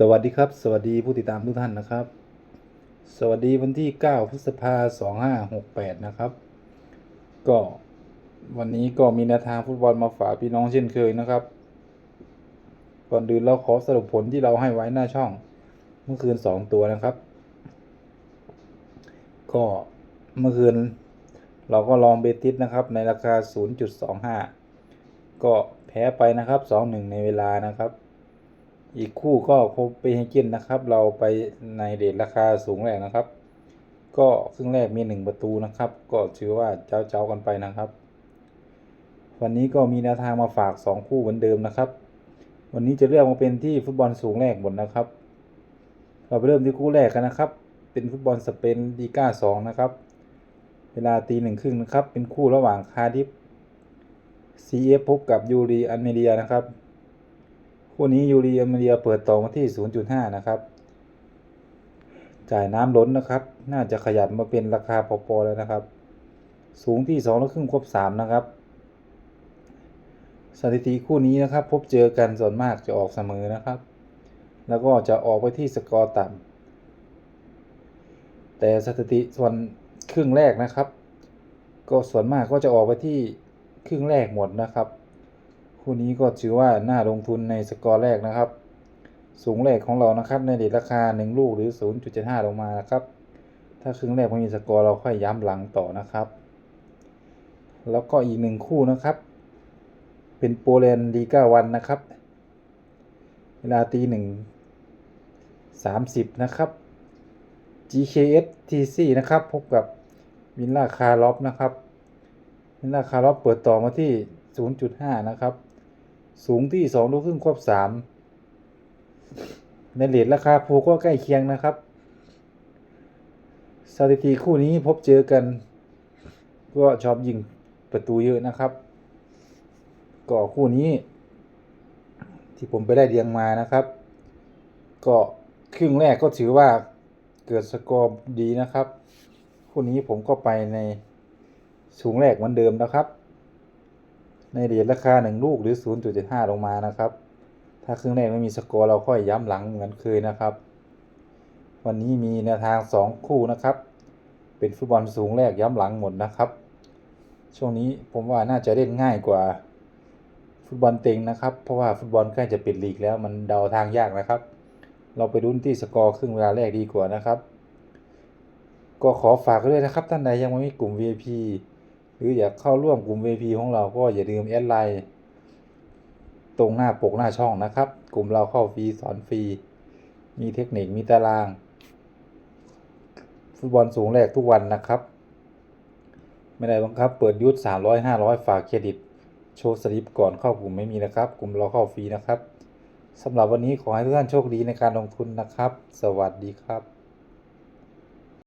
สวัสดีครับ สวัสดีผู้ติดตามทุกท่านนะครับ สวัสดีวันที่ 9 พฤษภาสองห้าหกแปดนะครับ ก็วันนี้ก็มีแนวทางฟุตบอลมาฝากพี่น้องเช่นเคยนะครับ ก่อนอื่นเราขอสรุปผลที่เราให้ไว้หน้าช่องเมื่อคืน2ตัวนะครับ ก็เมื่อคืนเราก็ลองเบติสนะครับในราคา 0.25 ก็แพ้ไปนะครับ 2-1 ในเวลานะครับ อีกคู่ก็โคเปนเฮเกนนะครับ เราไปในเดทราคาสูงแรกนะครับ ก็ครึ่งแรกมีหนึ่งประตูนะครับ ก็ถือว่าเจ้าเจ้าๆกันไปนะครับ วันนี้ก็มีแนวทางมาฝาก 2 คู่เหมือนเดิมนะครับ วันนี้จะเลือกมาเป็นที่ฟุตบอลสูงแรกหมดนะครับ เราไปเริ่มที่คู่แรกกันนะครับ เป็นฟุตบอลสเปนลีก้าสองนะครับ เวลาตีหนึ่งครึ่งนะครับ เป็นคู่ระหว่างคาดิฟ CF พบกับยูรีอันเมเดียนะครับ คู่นี้ยูรีอันเมเดียเปิดต่อมาที่ 0.5 นะครับ จ่ายน้ำล้นนะครับ น่าจะขยับมาเป็นราคาพอๆแล้วนะครับ สูงที่2แล้วครึ่งครบ3นะครับ สถิติคู่นี้นะครับ พบเจอกันส่วนมากจะออกเสมอนะครับ แล้วก็จะออกไปที่สกอร์ต่ำแต่สถิติส่วนครึ่งแรกนะครับ ก็ส่วนมากก็จะออกไปที่ครึ่งแรกหมดนะครับ คู่นี้ก็ถือว่าน่าลงทุนในสกอร์แรกนะครับ สูงแรกของเรานะครับ ในเดทราคา 1 ลูกหรือ 0.75 ลงมานะครับ ถ้าครึ่งแรกไม่มีสกอร์เราค่อยย้ำหลังต่อนะครับ แล้วก็อีกหนึ่งคู่นะครับ เป็นโปแลนด์ลีกาวันนะครับ เวลาตีหนึ่งสามสิบนะครับ GKS TC นะครับ พบกับวินล่าคาร์ลอฟนะครับวินล่าคาร์ลอฟเปิดต่อมาที่ 0.5 นะครับ สูงที่2ลูกครึ่งควบ3ในเลทราคาภูก็ใกล้เคียงนะครับสถิติคู่นี้พบเจอกัน ก็ชอบยิงประตูเยอะนะครับ ก็คู่นี้ ที่ผมไปได้เรียงมานะครับ ก็ครึ่งแรกก็ถือว่าเกิดสกอร์ดีนะครับ คู่นี้ผมก็ไปในสูงแรกเหมือนเดิมนะครับ ในเหรียญราคา 1 ลูกหรือ 0.75 ลงมานะครับ ถ้าครึ่งแรกไม่มีสกอร์เราค่อยย้ำหลังเหมือนเคยนะครับ วันนี้มีแนวทาง 2 คู่นะครับ เป็นฟุตบอลสูงแรกย้ำหลังหมดนะครับ ช่วงนี้ผมว่าน่าจะเล่นง่ายกว่าฟุตบอลเต็งนะครับ เพราะว่าฟุตบอลใกล้จะปิดลีกแล้วมันเดาทางยากนะครับ เราไปลุ้นที่สกอร์ครึ่งเวลาแรกดีกว่านะครับ ก็ขอฝากด้วยนะครับท่านใดยังไม่มีกลุ่ม VIP รืออยากเข้าร่วมกลุ่ม VP ของเราก็อย่าลืมแอดไลน์ตรงหน้าปกหน้าช่องนะครับ กลุ่มเราเข้าฟรีสอนฟรี มีเทคนิคมีตาราง ฟุตบอลสูงแรกทุกวันนะครับ ไม่ได้บังคับ เปิดยุทธ300 500 ฝากเครดิต โชว์สลิปก่อนเข้ากลุ่มไม่มีนะครับ กลุ่มเราเข้าฟรีนะครับสำหรับวันนี้ขอให้ทุกท่านโชคดีในการลงทุนนะครับ สวัสดีครับ